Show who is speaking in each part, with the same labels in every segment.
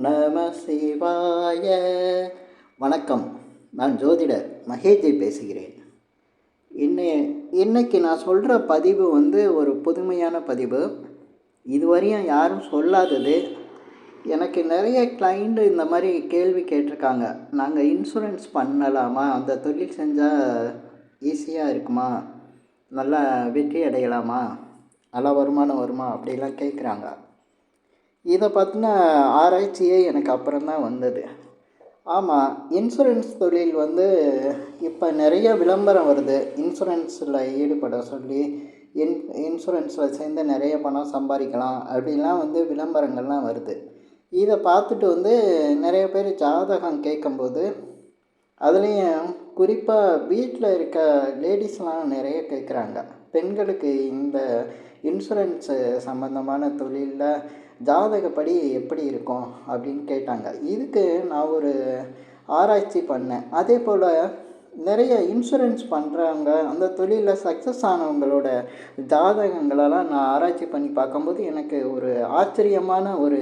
Speaker 1: நம சிவாய. வணக்கம். நான் ஜோதிடர் மகேஜி பேசுகிறேன். இன்னை இன்னைக்கு நான் சொல்கிற பதிவு வந்து ஒரு புதுமையான பதிவு. இதுவரையும் யாரும் சொல்லாதது. எனக்கு நிறைய கிளைண்ட்டு இந்த மாதிரி கேள்வி கேட்டிருக்காங்க. நாங்கள் இன்சூரன்ஸ் பண்ணலாமா? அந்த தொழில் செஞ்சால் ஈஸியாக இருக்குமா? நல்லா வெற்றி அடையலாமா? நல்லா வருமானம் வருமா? அப்படிலாம் கேட்குறாங்க. இதை பற்றின ஆராய்ச்சியே எனக்கு அப்புறம்தான் வந்தது. ஆமாம் இன்சூரன்ஸ் தொழில் வந்து இப்போ நிறைய விளம்பரம் வருது. இன்சூரன்ஸில் ஈடுபட சொல்லி இன் இன்சூரன்ஸில் சேர்ந்து நிறைய பணம் சம்பாதிக்கலாம் அப்படின்லாம் வந்து விளம்பரங்கள்லாம் வருது. இதை பார்த்துட்டு வந்து நிறைய பேர் ஜாதகம் கேட்கும்போது அதுலேயும் குறிப்பாக வீட்டில் இருக்க லேடிஸ்லாம் நிறைய கேட்குறாங்க. பெண்களுக்கு இந்த இன்சூரன்ஸு சம்மந்தமான தொழிலில் ஜாதகப்படி எப்படி இருக்கும் அப்படின்னு கேட்டாங்க. இதுக்கு நான் ஒரு ஆராய்ச்சி பண்ணேன். அதே போல் நிறைய இன்சூரன்ஸ் பண்ணுறவங்க அந்த தொழிலில் சக்ஸஸ் ஆனவங்களோட ஜாதகங்களெல்லாம் நான் ஆராய்ச்சி பண்ணி பார்க்கும்போது எனக்கு ஒரு ஆச்சரியமான ஒரு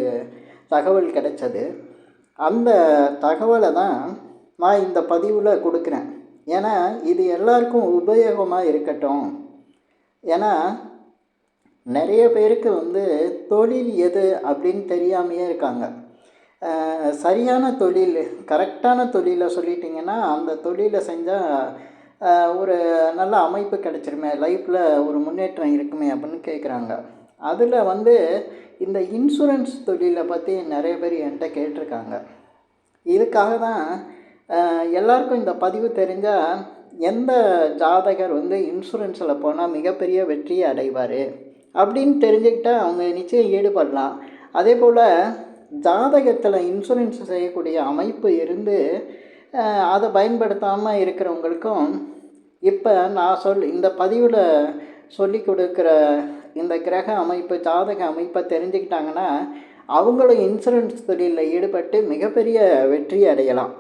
Speaker 1: தகவல் கிடைச்சது. அந்த தகவலை தான் நான் இந்த பதிவில் கொடுக்குறேன். ஏன்னா இது எல்லாருக்கும் உபயோகமாக இருக்கட்டும். ஏன்னா நிறைய பேருக்கு வந்து தொழில் எது அப்படின்னு தெரியாமையே இருக்காங்க. சரியான தொழில் கரெக்டான தொழிலை சொல்லிட்டிங்கன்னா அந்த தொழிலை செஞ்சால் ஒரு நல்ல அமைப்பு கிடச்சிருமே லைஃப்பில் ஒரு முன்னேற்றம் இருக்குமே அப்படின்னு கேட்குறாங்க அதில் வந்து இந்த இன்சூரன்ஸ் தொழிலை பற்றி நிறைய பேர் என்கிட்ட கேட்டிருக்காங்க. இதுக்காக தான் எல்லாருக்கும் இந்த பதிவு தெரிஞ்சால் எந்த ஜாதகர் வந்து இன்சூரன்ஸில் போனால் மிகப்பெரிய வெற்றியை அடைவார்? அப்படின்னு தெரிஞ்சுக்கிட்டால் அவங்க நிச்சயம் ஈடுபடலாம். அதே போல் ஜாதகத்தில் இன்சூரன்ஸ் செய்யக்கூடிய அமைப்பு இருந்து அதை பயன்படுத்தாமல் இருக்கிறவங்களுக்கும் இப்போ நான் சொல் இந்த பதிவில் சொல்லி கொடுக்குற இந்த கிரக அமைப்பு ஜாதக அமைப்பை தெரிஞ்சுக்கிட்டாங்கன்னா அவங்களும் இன்சூரன்ஸ் தொழிலில் ஈடுபட்டு மிகப்பெரிய வெற்றி அடையலாம்.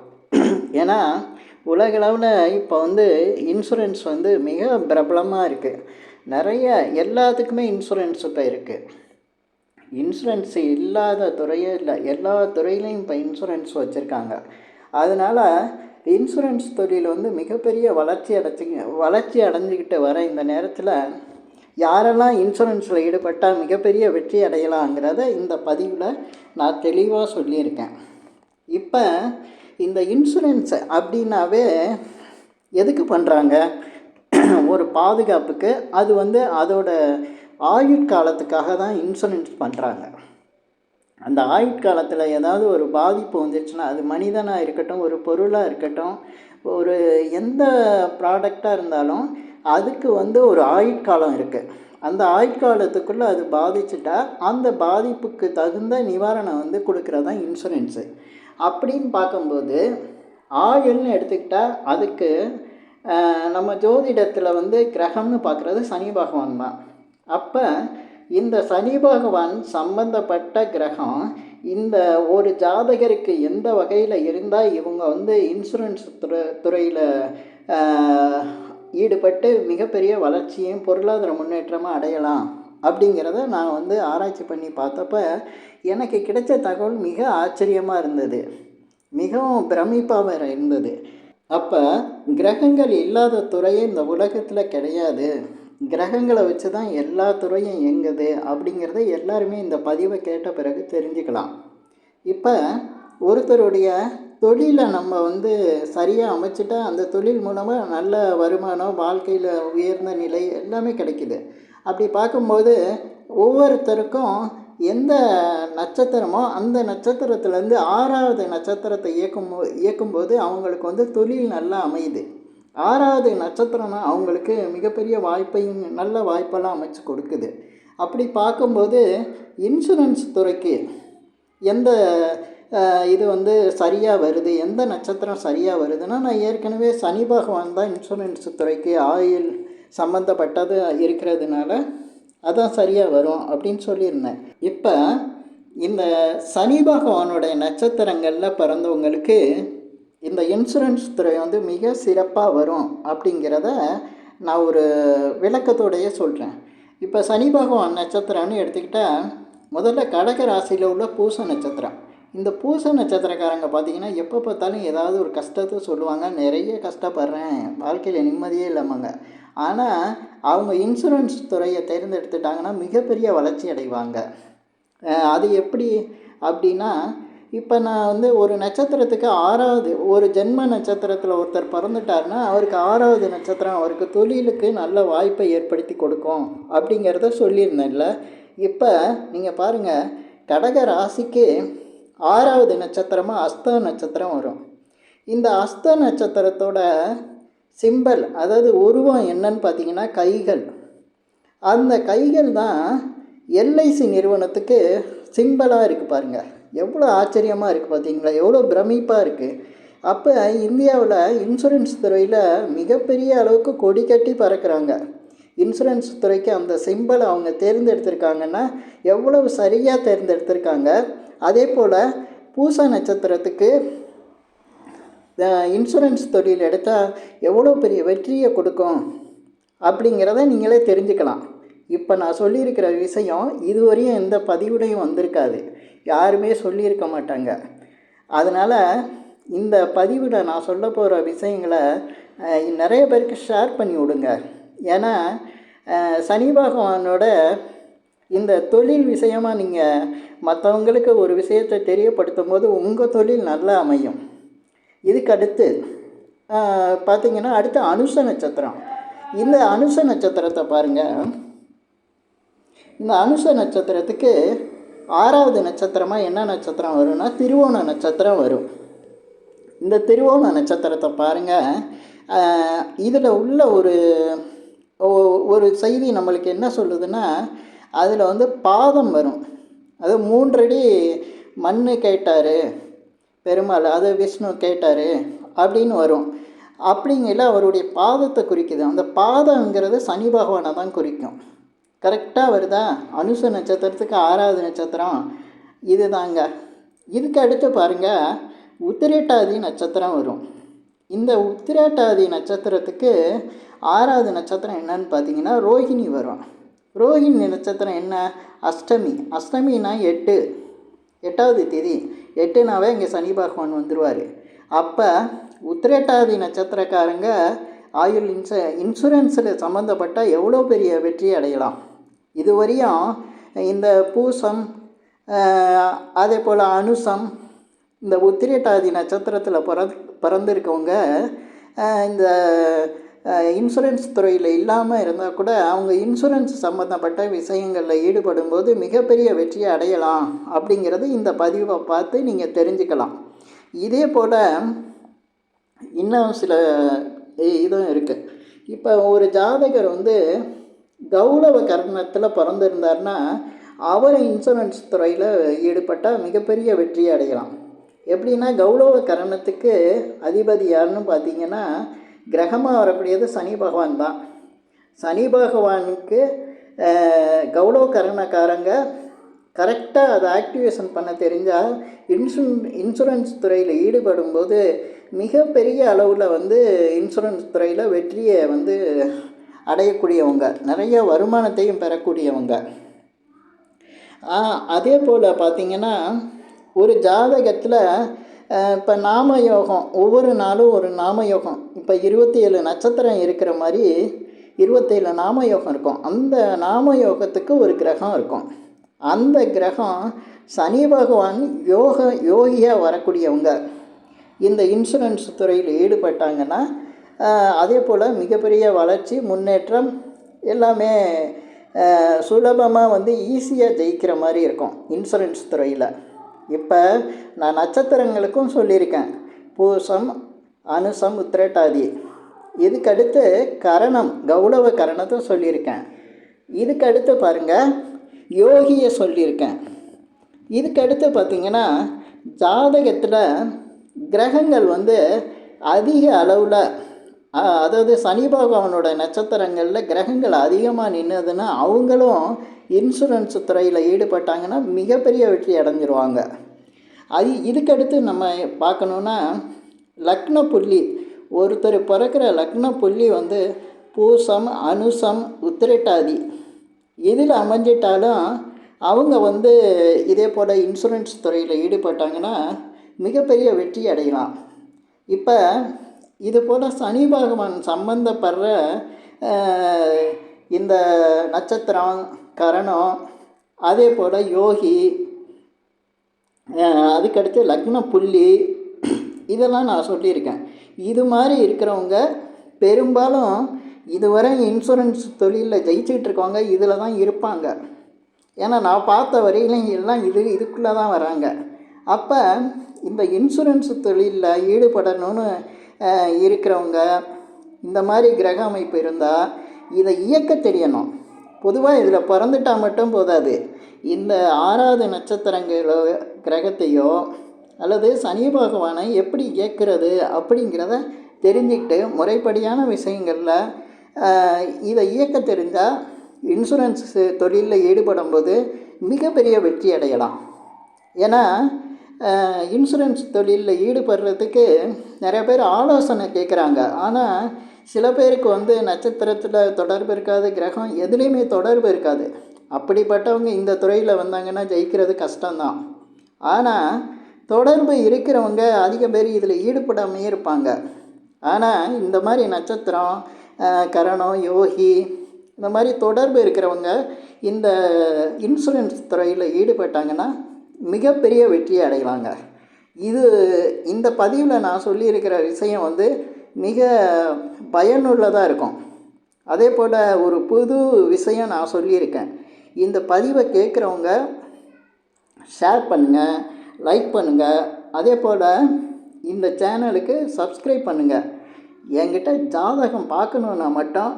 Speaker 1: ஏன்னா உலகளவில் இப்போ வந்து இன்சூரன்ஸ் வந்து மிக பிரபலமாக இருக்குது நிறைய எல்லாத்துக்குமே இன்சூரன்ஸ் இப்போ இருக்குது இன்சூரன்ஸ் இல்லாத துறையே இல்லை. எல்லா துறையிலையும் இப்போ இன்சூரன்ஸ் வச்சுருக்காங்க. அதனால் இன்சூரன்ஸ் தொழில் வந்து மிகப்பெரிய வளர்ச்சி அடைச்சி வளர்ச்சி அடைஞ்சிக்கிட்டு வர இந்த நேரத்தில் யாரெல்லாம் இன்சூரன்ஸில் ஈடுபட்டால் மிகப்பெரிய வெற்றி அடையலாங்கிறத இந்த பதிவில் நான் தெளிவாக சொல்லியிருக்கேன். இப்போ இந்த இன்சூரன்ஸ் அப்படின்னாவே எதுக்கு பண்ணுறாங்க ஒரு பாதுகாப்புக்கு அது வந்து அதோட ஆயுட்காலத்துக்காக தான் இன்சூரன்ஸ் பண்ணுறாங்க அந்த ஆயுட்காலத்தில் ஏதாவது ஒரு பாதிப்பு வந்துச்சுன்னா அது மனிதனாக இருக்கட்டும் ஒரு பொருளாக இருக்கட்டும் ஒரு எந்த ப்ராடக்டாக இருந்தாலும் அதுக்கு வந்து ஒரு ஆயுட்காலம் இருக்குது அந்த ஆயுட்காலத்துக்குள்ளே அது பாதிச்சுட்டா அந்த பாதிப்புக்கு தகுந்த நிவாரணம் வந்து கொடுக்குறதான் இன்சூரன்ஸு அப்படின்னு பார்க்கும்போது ஆயுள்னு எடுத்துக்கிட்டால் அதுக்கு நம்ம ஜோதிடத்தில் வந்து கிரகம்னு பார்க்குறது சனி பகவான் தான். அப்போ இந்த சனி பகவான் சம்பந்தப்பட்ட கிரகம் இந்த ஒரு ஜாதகருக்கு எந்த வகையில் இருந்தால் இவங்க வந்து இன்சூரன்ஸ் துறை துறையில் ஈடுபட்டு மிகப்பெரிய வளர்ச்சியும் பொருளாதார முன்னேற்றமாக அடையலாம் அப்படிங்கிறத நான் வந்து ஆராய்ச்சி பண்ணி பார்த்தப்ப எனக்கு கிடைச்ச தகவல் மிக ஆச்சரியமாக இருந்தது. மிகவும் பிரமிப்பாக இருந்தது. அப்போ கிரகங்கள் இல்லாத துறையே இந்த உலகத்தில் கிடையாது. கிரகங்களை வச்சு தான் எல்லா துறையும் இயங்குது அப்படிங்கிறத எல்லாருமே இந்த பதிவை கேட்ட பிறகு தெரிஞ்சுக்கலாம். இப்போ ஒருத்தருடைய தொழிலை நம்ம வந்து சரியாக அமைச்சிட்டா அந்த தொழில் மூலமாக நல்ல வருமானம் வாழ்க்கையில் உயர்ந்த நிலை எல்லாமே கிடைக்குது. அப்படி பார்க்கும்போது ஒவ்வொருத்தருக்கும் எந்த நட்சத்திரமோ அந்த நட்சத்திரத்துலேருந்து ஆறாவது நட்சத்திரத்தை இயக்கும் இயக்கும்போது அவங்களுக்கு வந்து தொழில் நல்லா அமையுது. ஆறாவது நட்சத்திரம்னா அவங்களுக்கு மிகப்பெரிய வாய்ப்பையும் நல்ல வாய்ப்பெல்லாம் அமைச்சு கொடுக்குது. அப்படி பார்க்கும்போது இன்சூரன்ஸ் துறைக்கு எந்த இது வந்து சரியாக வருது? எந்த நட்சத்திரம் சரியாக வருதுன்னா நான் ஏற்கனவே சனி பகவான் தான் இன்சூரன்ஸ் துறைக்கு ஆயில் சம்மந்தப்பட்டது இருக்கிறதுனால அதான் சரியாக வரும் அப்படின்னு சொல்லியிருந்தேன். இப்போ இந்த சனி பகவானுடைய நட்சத்திரங்களில் பிறந்தவங்களுக்கு இந்த இன்சூரன்ஸ் துறை வந்து மிக சிறப்பாக வரும் அப்படிங்கிறத நான் ஒரு விளக்கத்தோடையே சொல்கிறேன் இப்போ சனி பகவான் நட்சத்திரம்னு எடுத்துக்கிட்டால் முதல்ல கடக ராசியில் உள்ள பூச நட்சத்திரம். இந்த பூச நட்சத்திரக்காரங்க பார்த்தீங்கன்னா எப்போ பார்த்தாலும் ஏதாவது ஒரு கஷ்டத்தை சொல்லுவாங்க. நிறைய கஷ்டப்படுறேன். வாழ்க்கையில் நிம்மதியே இல்லாமங்க. ஆனால் அவங்க இன்சூரன்ஸ் துறையை தேர்ந்தெடுத்துட்டாங்கன்னா மிகப்பெரிய வளர்ச்சி அடைவாங்க. அது எப்படி அப்படின்னா இப்போ நான் வந்து ஒரு நட்சத்திரத்துக்கு ஆறாவது ஒரு ஜென்ம நட்சத்திரத்தில் ஒருத்தர் பிறந்துட்டாருன்னா அவருக்கு ஆறாவது நட்சத்திரம் அவருக்கு தொழிலுக்கு நல்ல வாய்ப்பை ஏற்படுத்தி கொடுக்கும் அப்படிங்கிறத சொல்லியிருந்தேன்ல. இப்போ நீங்கள் பாருங்கள் கடக ராசிக்கு ஆறாவது நட்சத்திரமாக அஸ்த நட்சத்திரம் வரும். இந்த அஸ்த நட்சத்திரத்தோட சிம்பல். அதாவது உருவம் என்னன்னு பார்த்தீங்கன்னா கைகள். அந்த கைகள் தான் எல்ஐசி நிறுவனத்துக்கு சிம்பலாக இருக்குது பாருங்கள் எவ்வளோ ஆச்சரியமாக இருக்குது பார்த்தீங்களா? எவ்வளோ பிரமிப்பாக இருக்குது அப்போ இந்தியாவில் இன்சூரன்ஸ் துறையில் மிகப்பெரிய அளவுக்கு கொடி கட்டி பறக்கிறாங்க. இன்சூரன்ஸ் துறைக்கு அந்த சிம்பலை அவங்க தேர்ந்தெடுத்திருக்காங்கன்னா எவ்வளவு சரியாக தேர்ந்தெடுத்திருக்காங்க. அதே போல் பூசா நட்சத்திரத்துக்கு இன்சூரன்ஸ் தொழில் எடுத்தால் எவ்வளோ பெரிய வெற்றியை கொடுக்கும் அப்படிங்கிறத நீங்களே தெரிஞ்சுக்கலாம். இப்போ நான் சொல்லியிருக்கிற விஷயம் இதுவரையும் எந்த பதிவுடையும் வந்திருக்காது. யாருமே சொல்லியிருக்க மாட்டாங்க. அதனால் இந்த பதிவில் நான் சொல்ல போகிற விஷயங்களை நிறைய பேருக்கு ஷேர் பண்ணி விடுங்க. ஏன்னா சனி பகவானோட இந்த தொழில் விஷயமாக நீங்கள் மற்றவங்களுக்கு ஒரு விஷயத்தை தெரியப்படுத்தும் போது உங்கள் தொழில் நல்லா அமையும். இதுக்கு அடுத்து பார்த்தீங்கன்னா அடுத்து அனுச நட்சத்திரம். இந்த அனுச நட்சத்திரத்தை பாருங்கள் இந்த அனுச நட்சத்திரத்துக்கு ஆறாவது நட்சத்திரமாக என்ன நட்சத்திரம் வரும்னா திருவோண நட்சத்திரம் வரும். இந்த திருவோண நட்சத்திரத்தை பாருங்கள் இதில் உள்ள ஒரு ஒரு செய்தி நம்மளுக்கு என்ன சொல்லுதுன்னா அதில் வந்து பாதம் வரும். அது மூன்றடி மண் கேட்டார். பெருமாள் அதை விஷ்ணு கேட்டார் அப்படின்னு வரும். அப்படிங்கிற அவருடைய பாதத்தை குறிக்குது. அந்த பாதங்கிறது சனி பகவானை தான் குறிக்கும். கரெக்டாக வருதா? அனுச நட்சத்திரத்துக்கு ஆறாவது நட்சத்திரம். இது தாங்க இதுக்கு அடுத்து பாருங்கள் உத்திரட்டாதி நட்சத்திரம் வரும். இந்த உத்திரட்டாதி நட்சத்திரத்துக்கு ஆறாவது நட்சத்திரம் என்னன்னு பார்த்தீங்கன்னா ரோஹிணி வரும். ரோஹிணி நட்சத்திரம் என்ன? அஷ்டமி. அஷ்டமினா எட்டு. எட்டாவது தேதி. எட்டுனாவே இங்கே சனி பகவான் வந்துடுவார் அப்போ உத்திரேட்டாதி நட்சத்திரக்காரங்க ஆயுள் இன்ச இன்சூரன்ஸில் சம்மந்தப்பட்ட எவ்வளோ பெரிய வெற்றி அடையலாம். இதுவரையும் இந்த பூசம் அதே போல் அனுசம் இந்த உத்திரேட்டாதி நட்சத்திரத்தில் பிறந் பிறந்திருக்கவங்க இந்த இன்சூரன்ஸ் துறையில் இல்லாமல் இருந்தால் கூட அவங்க இன்சூரன்ஸ் சம்மந்தப்பட்ட விஷயங்களில் ஈடுபடும்போது மிகப்பெரிய வெற்றியை அடையலாம் அப்படிங்கிறது இந்த பதிவை பார்த்து நீங்கள் தெரிஞ்சுக்கலாம். இதே போல் இன்னும் சில இதுவும் இருக்குது இப்போ ஒரு ஜாதகர் வந்து கௌரவ கர்ணத்தில் பிறந்திருந்தார்னா அவர் இன்சூரன்ஸ் துறையில் ஈடுபட்டால் மிகப்பெரிய வெற்றியை அடையலாம். எப்படின்னா கௌரவ கரணத்துக்கு அதிபதி யாருன்னு பார்த்தீங்கன்னா கிரகமாக வரக்கூடியது சனி பகவான் தான். சனி பகவானுக்கு அஹ், கௌரவ கரணக்காரங்க கரெக்டாக அதை ஆக்டிவேஷன் பண்ண தெரிஞ்சால் இன்சூன் இன்சூரன்ஸ் துறையில் ஈடுபடும் போது மிகப்பெரிய அளவில் வந்து இன்சூரன்ஸ் துறையில் வெற்றியை வந்து அடையக்கூடியவங்க. நிறைய வருமானத்தையும் பெறக்கூடியவங்க. அதே போல் பார்த்திங்கன்னா ஒரு ஜாதகத்தில் இப்போ நாமயோகம் ஒவ்வொரு நாளும் ஒரு நாம யோகம். இப்போ இருபத்தி ஏழு நட்சத்திரம் இருக்கிற மாதிரி இருபத்தேழு நாம யோகம் இருக்கும். அந்த நாம யோகத்துக்கு ஒரு கிரகம் இருக்கும். அந்த கிரகம் சனி பகவான் யோக யோகியாக வரக்கூடியவங்க. இந்த இன்சூரன்ஸ் துறையில் ஈடுபட்டாங்கன்னா அதே போல் மிகப்பெரிய வளர்ச்சி முன்னேற்றம் எல்லாமே சுலபமாக வந்து ஈஸியாக ஜெயிக்கிற மாதிரி இருக்கும் இன்சூரன்ஸ் துறையில். இப்போ நான் நட்சத்திரங்களுக்கும் சொல்லியிருக்கேன். பூசம் அனுசம் உத்திரட்டாதி. இதுக்கடுத்து கரணம் கௌரவ கரணத்தை சொல்லியிருக்கேன். இதுக்கடுத்து பாருங்கள் யோகியை சொல்லியிருக்கேன். இதுக்கடுத்து பார்த்திங்கன்னா ஜாதகத்தில் கிரகங்கள் வந்து அதிக அளவில் அதாவது சனி பகவானோட நட்சத்திரங்களில் கிரகங்கள் அதிகமாக நின்னதுன்னா அவங்களும் இன்சூரன்ஸ் துறையில் ஈடுபட்டாங்கன்னா மிகப்பெரிய வெற்றி அடைஞ்சிருவாங்க. அது இதுக்கடுத்து நம்ம பார்க்கணுன்னா லக்ன புள்ளி ஒருத்தர் பிறக்கிற லக்ன புள்ளி வந்து பூசம் அனுசம் உத்திரட்டாதி. இதில் அமைஞ்சிட்டாலும் அவங்க வந்து இதே போல் இன்சூரன்ஸ் துறையில் ஈடுபட்டாங்கன்னா மிகப்பெரிய வெற்றி அடையலாம். இப்போ இது போல் சனி பகவான் சம்பந்தப்படுற இந்த நட்சத்திரம் கரணம் அதே போல் யோகி அதுக்கடுத்து லக்ன புள்ளி இதெல்லாம் நான் சொல்லியிருக்கேன். இது மாதிரி இருக்கிறவங்க பெரும்பாலும் இதுவரை இன்சூரன்ஸ் தொழிலில் ஜெயிச்சுக்கிட்டு இருக்கவங்க இதில் தான் இருப்பாங்க. ஏன்னா நான் பார்த்த வரையிலும் எல்லாம் இது இதுக்குள்ளே தான் வராங்க. அப்போ இந்த இன்சூரன்ஸ் தொழிலில் ஈடுபடணும்னு இருக்கிறவங்க இந்த மாதிரி கிரக அமைப்பு இருந்தால் இதை இயக்க தெரியணும். பொதுவாக இதில் பிறந்துட்டா மட்டும் போதாது. இந்த ஆறாவது நட்சத்திரங்களோ கிரகத்தையோ அல்லது சனி பகவானை எப்படி இயக்கிறது அப்படிங்கிறத தெரிஞ்சுக்கிட்டு முறைப்படியான விஷயங்களில் இதை இயக்க தெரிஞ்சால் இன்சூரன்ஸ் தொழிலில் ஈடுபடும் போது மிகப்பெரிய வெற்றி அடையலாம். ஏன்னா இன்சூரன்ஸ் தொழிலில் ஈடுபடுறதுக்கு நிறைய பேர் ஆலோசனை கேட்குறாங்க ஆனால் சில பேருக்கு வந்து நட்சத்திரத்தில் தொடர்பு இருக்காது கிரகம் எதுலேயுமே தொடர்பு இருக்காது. அப்படிப்பட்டவங்க இந்த துறையில் வந்தாங்கன்னா ஜெயிக்கிறது கஷ்டம்தான். ஆனால் தொடர்பு இருக்கிறவங்க அதிக பேர் இதில் ஈடுபடாமையே இருப்பாங்க. ஆனால் இந்த மாதிரி நட்சத்திரம் கரணம் யோகி இந்த மாதிரி தொடர்பு இருக்கிறவங்க இந்த இன்சூரன்ஸ் துறையில் ஈடுபட்டாங்கன்னா மிகப்பெரிய வெற்றியை அடையலாங்க இது இந்த பதிவில் நான் சொல்லியிருக்கிற விஷயம் வந்து மிக பயனுள்ளதாக இருக்கும். அதே போல் ஒரு புது விஷயம் நான் சொல்லியிருக்கேன். இந்த பதிவை கேட்குறவங்க ஷேர் பண்ணுங்கள் லைக் பண்ணுங்கள் அதே போல் இந்த சேனலுக்கு சப்ஸ்கிரைப் பண்ணுங்கள் என்கிட்ட ஜாதகம் பார்க்கணுன்னா மட்டும்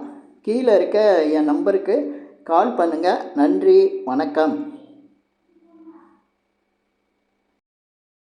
Speaker 1: கீழே இருக்க என் நம்பருக்கு கால் பண்ணுங்கள் நன்றி வணக்கம்.